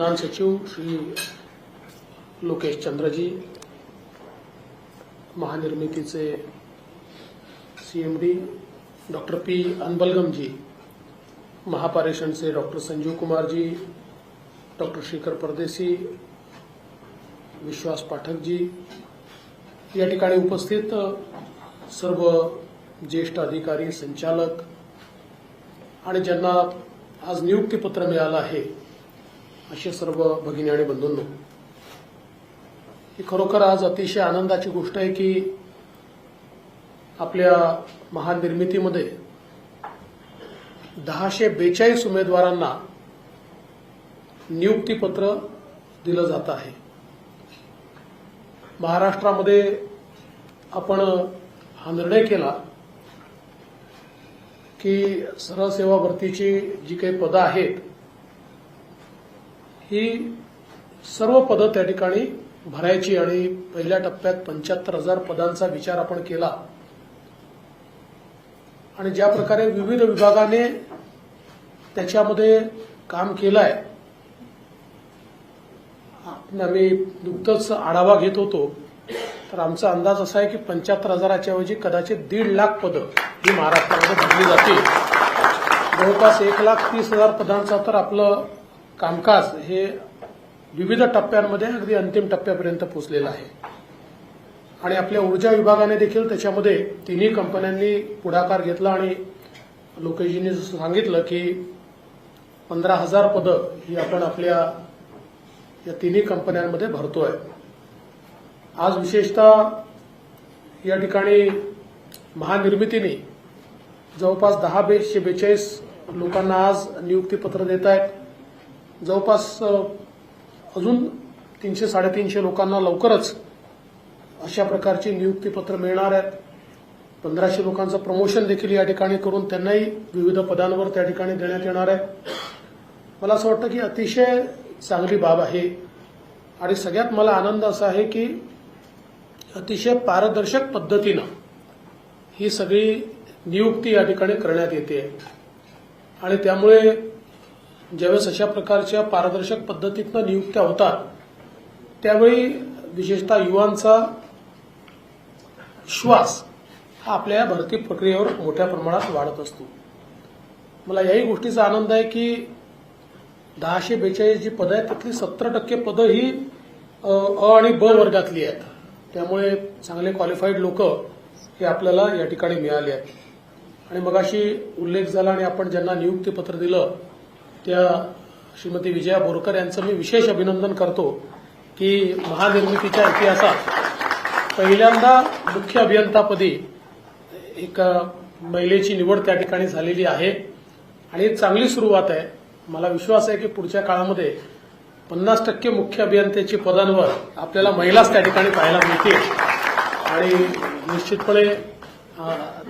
प्रधान सचिव श्री लोकेश चंद्रजी महानिर्मितीचे CMD doctor P Anbalaganji महापारेषणचे डॉक्टर संजीव कुमारजी डॉक्टर शेखर परदेसी विश्वास पाठकजी. या ठिकाणी उपस्थित सर्व ज्येष्ठ अधिकारी संचालक आणि ज्यांना आज नियुक्तीपत्र मिळालं आहे असे सर्व भगिनी आणि बंधूंनो ही खरोखर आज अतिशय आनंदाची गोष्ट आहे की आपल्या महानिर्मितीमध्ये दहाशे बेचाळीस उमेदवारांना नियुक्तीपत्र दिलं जात आहे. महाराष्ट्रामध्ये आपण हा निर्णय केला की सरळ सेवा भरतीची जी काही पदं आहेत ही सर्व पदं त्या ठिकाणी भरायची आणि पहिल्या टप्प्यात पंच्याहत्तर हजार पदांचा विचार आपण केला. आणि ज्या प्रकारे विविध विभागाने त्याच्यामध्ये काम केलं आहे आम्ही नुकतंच आढावा घेत होतो. तर आमचा अंदाज असा आहे की पंच्याहत्तर हजाराच्या ऐवजी कदाचित दीड लाख पदं ही महाराष्ट्रामध्ये भरली जातील. जवळपास एक लाख तीस हजार पदांचा तर आपलं कामकाज हे विविध टप्प्यांमध्ये अगदी अंतिम टप्प्यापर्यंत पोचलेलं आहे. आणि आपल्या ऊर्जा विभागाने देखील त्याच्यामध्ये तिन्ही कंपन्यांनी पुढाकार घेतला आणि लोकेशजींनी जसं सांगितलं की पंधरा हजार पदं ही आपण आपल्या या तिन्ही कंपन्यांमध्ये भरतोय. आज विशेषतः या ठिकाणी महानिर्मितीने जवळपास दहा बेशे बेचाळीस लोकांना आज नियुक्तीपत्र देत आहेत जवळपास अजून तीनशे साडेतीनशे लोकांना लवकरच अशा प्रकारची नियुक्तीपत्र मिळणार आहेत. पंधराशे लोकांचं प्रमोशन देखील या ठिकाणी करून त्यांनाही विविध पदांवर त्या ठिकाणी देण्यात येणार आहे. मला असं वाटतं की अतिशय चांगली बाब आहे. आणि सगळ्यात मला आनंद असा आहे की अतिशय पारदर्शक पद्धतीनं ही सगळी नियुक्ती या ठिकाणी करण्यात येते. आणि त्यामुळे ज्यावेळेस अशा प्रकारच्या पारदर्शक पद्धतीतनं नियुक्त्या होतात त्यावेळी विशेषतः युवांचा विश्वास हा आपल्या भरती प्रक्रियेवर मोठ्या प्रमाणात वाढत असतो. मला याही गोष्टीचा आनंद आहे की दहाशे बेचाळीस जी पदं आहेत त्यातली सत्तर टक्के पदं ही अ अ आणि ब वर्गातली आहेत. त्यामुळे चांगले क्वालिफाईड लोक हे आपल्याला या ठिकाणी मिळाले आहेत. आणि मगाशी उल्लेख झाला आणि आपण ज्यांना नियुक्तीपत्र दिलं त्या श्रीमती विजया बोरकर यांचं मी विशेष अभिनंदन करतो की महानिर्मितीच्या इतिहासात पहिल्यांदा मुख्य अभियंतापदी एक महिलेची निवड त्या ठिकाणी झालेली आहे. आणि चांगली सुरुवात आहे. मला विश्वास आहे की पुढच्या काळामध्ये पन्नास टक्के मुख्य अभियंत्याची पदांवर आपल्याला महिलाच त्या ठिकाणी पाहायला मिळतील. आणि निश्चितपणे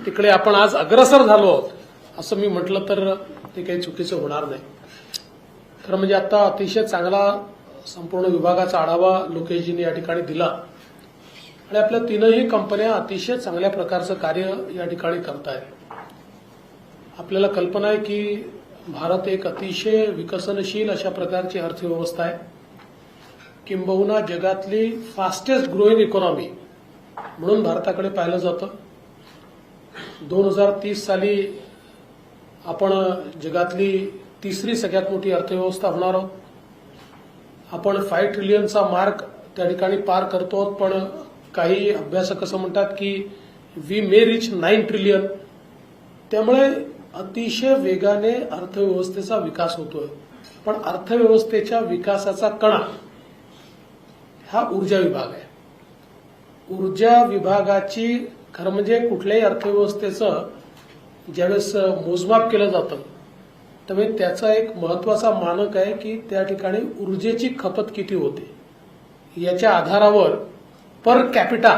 तिकडे आपण आज अग्रसर झालो आहोत असं मी म्हटलं तर ते काही चुकीचं होणार नाही. खरं म्हणजे आता अतिशय चांगला संपूर्ण विभागाचा आढावा लोकेशजींनी या ठिकाणी दिला. आणि आपल्या तीनही कंपन्या अतिशय चांगल्या प्रकारचं कार्य या ठिकाणी करतायत. आपल्याला कल्पना आहे की भारत एक अतिशय विकसनशील अशा प्रकारची अर्थव्यवस्था आहे. किंबहुना जगातली फास्टेस्ट ग्रोईंग इकॉनॉमी म्हणून भारताकडे पाहिलं जातं. दोन हजार तीस साली आपण जगातली तिसरी सगळ्यात मोठी अर्थव्यवस्था होणार आहोत. आपण फाईव्ह ट्रिलियनचा मार्क त्या ठिकाणी पार करतो आहोत पण काही अभ्यासक असं म्हणतात की we may reach nine trillion त्यामुळे अतिशय वेगाने अर्थव्यवस्थेचा विकास होतोय. पण अर्थव्यवस्थेच्या विकासाचा कणा हा ऊर्जा विभाग आहे. ऊर्जा विभागाची खरं म्हणजे कुठल्याही अर्थव्यवस्थेचं ज्यावेळेस मोजमाप केलं जातं त्यामुळे त्याचा एक महत्त्वाचा मानक आहे की त्या ठिकाणी ऊर्जेची खपत किती होते? याच्या आधारावर पर कॅपिटा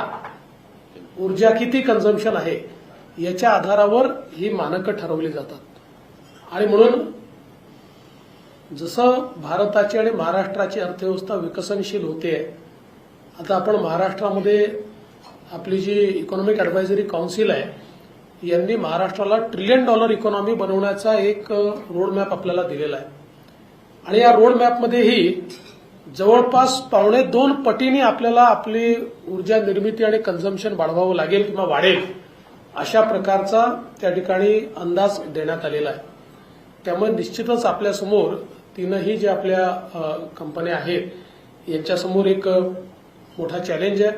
ऊर्जा किती कन्झम्पशन आहे? याच्या आधारावर ही मानकं ठरवली जातात. आणि म्हणून जसं भारताची आणि महाराष्ट्राची अर्थव्यवस्था विकसनशील होते आता आपण महाराष्ट्रामध्ये आपली जी इकॉनॉमिक ॲडवायझरी काउन्सिल आहे यांनी महाराष्ट्राला ट्रिलियन डॉलर इकॉनॉमी बनवण्याचा एक रोड मॅप आपल्याला दिलेला आहे. आणि या रोड मॅपमध्येही जवळपास पावणे दोन पटीने आपल्याला आपली ऊर्जा निर्मिती आणि कन्झम्पन वाढवावं लागेल किंवा वाढेल अशा प्रकारचा त्या ठिकाणी अंदाज देण्यात आलेला आहे. त्यामुळे निश्चितच आपल्यासमोर तीनही ज्या आपल्या कंपन्या आहेत यांच्यासमोर एक मोठा चॅलेंज आहे.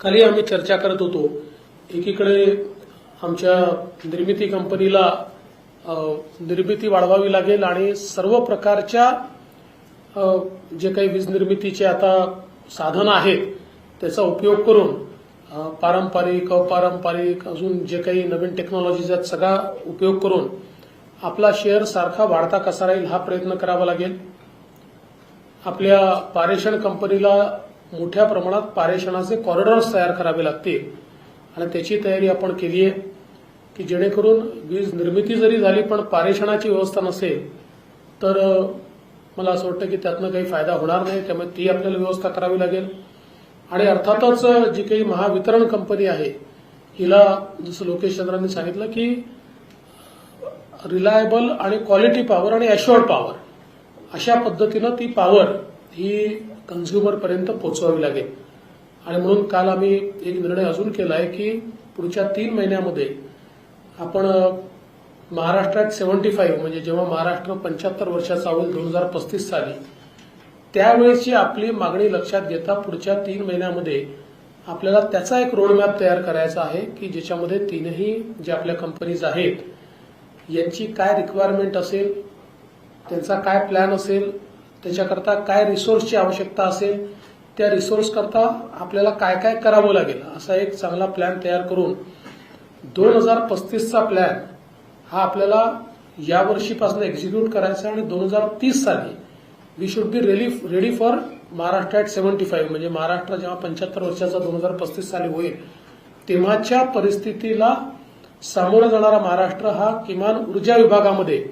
खाली आम्ही चर्चा करत होतो एकीकडे आमच्या निर्मिती कंपनीला निर्मिती वाढवावी लागेल आणि सर्व प्रकारच्या जे काही वीज निर्मितीचे आता साधनं आहेत त्याचा उपयोग करून पारंपरिक अपारंपरिक अजून जे काही नवीन टेक्नॉलॉजीज आहेत सगळा उपयोग करून आपला शेअर सारखा वाढता कसा राहील हा प्रयत्न करावा लागेल. आपल्या पारेषण कंपनीला मोठ्या प्रमाणात पारेषणाचे कॉरिडॉर्स तयार करावे लागतील. आणि त्याची तयारी आपण केली आहे की जेणेकरून वीज निर्मिती जरी झाली पण पारेषणाची व्यवस्था नसेल तर मला असं वाटतं की त्यातनं काही फायदा होणार नाही. त्यामुळे ती आपल्याला व्यवस्था करावी लागेल. आणि अर्थातच जी काही महावितरण कंपनी आहे हिला जसं लोकेश चंद्रांनी सांगितलं की रिलायबल आणि क्वालिटी पॉवर आणि अश्युअर्ड पॉवर अशा पद्धतीनं ती पॉवर ही कन्झ्युमरपर्यंत पोहोचवावी लागेल. आणि म्हणून काल आम्ही एक निर्णय अजून केला आहे की पुढच्या तीन महिन्यामध्ये आपण महाराष्ट्रात सेव्हन्टी फाईव्ह म्हणजे जेव्हा महाराष्ट्र पंच्याहत्तर वर्षाचा होईल दोन हजार पस्तीस साली त्यावेळेची आपली मागणी लक्षात घेता पुढच्या तीन महिन्यामध्ये आपल्याला त्याचा एक रोडमॅप तयार करायचा आहे की ज्याच्यामध्ये तीनही ज्या आपल्या कंपनीज आहेत यांची काय रिक्वायरमेंट असेल त्यांचा काय प्लॅन असेल त्याच्याकरता काय रिसोर्सची आवश्यकता असेल त्या रिसोर्स करता आपल्याला काय काय करावं लागेल असा एक चांगला प्लॅन तयार करून दोन हजार पस्तीसचा प्लॅन हा आपल्याला या वर्षीपासून एक्झिक्यूट करायचा आहे आणि दोन हजार तीस साली we should be ready ready for Maharashtra at seventy five म्हणजे महाराष्ट्र जेव्हा पंच्याहत्तर वर्षाचा दोन हजार पस्तीस साली होईल तेव्हाच्या परिस्थितीला सामोरं जाणारा महाराष्ट्र हा किमान ऊर्जा विभागामध्ये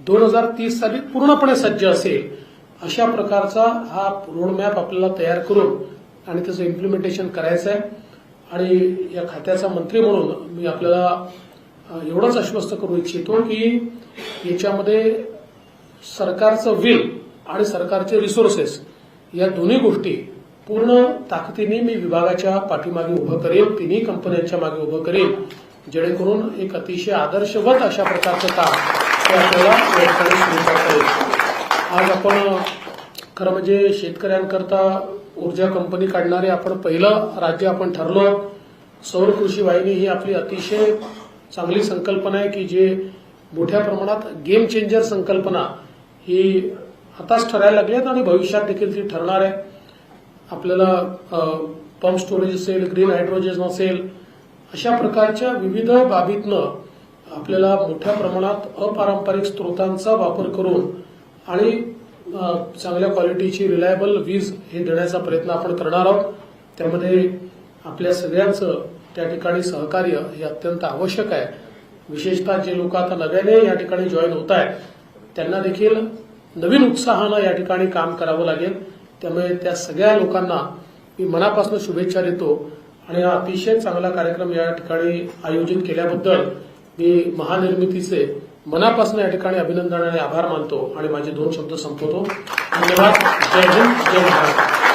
दोन हजार तीस साली पूर्णपणे सज्ज असेल. अशा प्रकारचा हा रोडमॅप आपल्याला तयार करून आणि त्याचं इम्प्लिमेंटेशन करायचं आहे. आणि या खात्याचा मंत्री म्हणून मी आपल्याला एवढंच आश्वस्त करू इच्छितो की याच्यामध्ये सरकारचं विल आणि सरकारचे रिसोर्सेस या दोन्ही गोष्टी पूर्ण ताकदीने मी विभागाच्या पाठीमागे उभं करेन तिन्ही कंपन्यांच्या मागे उभं करेन जेणेकरून एक अतिशय आदर्शवत अशा प्रकारचं काम हे आपल्याला सुरू करता येईल. आज आपण खरं म्हणजे शेतकऱ्यांकरता ऊर्जा कंपनी काढणारे आपण पहिलं राज्य आपण ठरलो. सौर कृषी वाहिनी ही आपली अतिशय चांगली संकल्पना आहे की जे मोठ्या प्रमाणात गेम चेंजर संकल्पना ही आताच ठरायला लागल्यात आणि भविष्यात देखील ती ठरणार आहे. आपल्याला पंप स्टोरेज असेल ग्रीन हायड्रोजन असेल अशा प्रकारच्या विविध बाबीतनं आपल्याला मोठ्या प्रमाणात अपारंपरिक स्रोतांचा वापर करून आणि चांगल्या क्वालिटीची रिलायबल वीज हे देण्याचा प्रयत्न आपण करणार आहोत. त्यामध्ये आपल्या सगळ्यांचं त्या ठिकाणी सहकार्य हे अत्यंत आवश्यक आहे. विशेषतः जे लोक आता नव्याने या ठिकाणी जॉईन होत आहेत त्यांना देखील नवीन उत्साहानं या ठिकाणी काम करावं लागेल. त्यामुळे त्या सगळ्या लोकांना मी मनापासून शुभेच्छा देतो. आणि हा अतिशय चांगला कार्यक्रम या ठिकाणी आयोजित केल्याबद्दल मी महानिर्मितीचे मनापासून या ठिकाणी अभिनंदन आणि आभार मानतो आणि माझे दोन शब्द संपवतो. धन्यवाद. जय हिंद. जय महाराष्ट्र.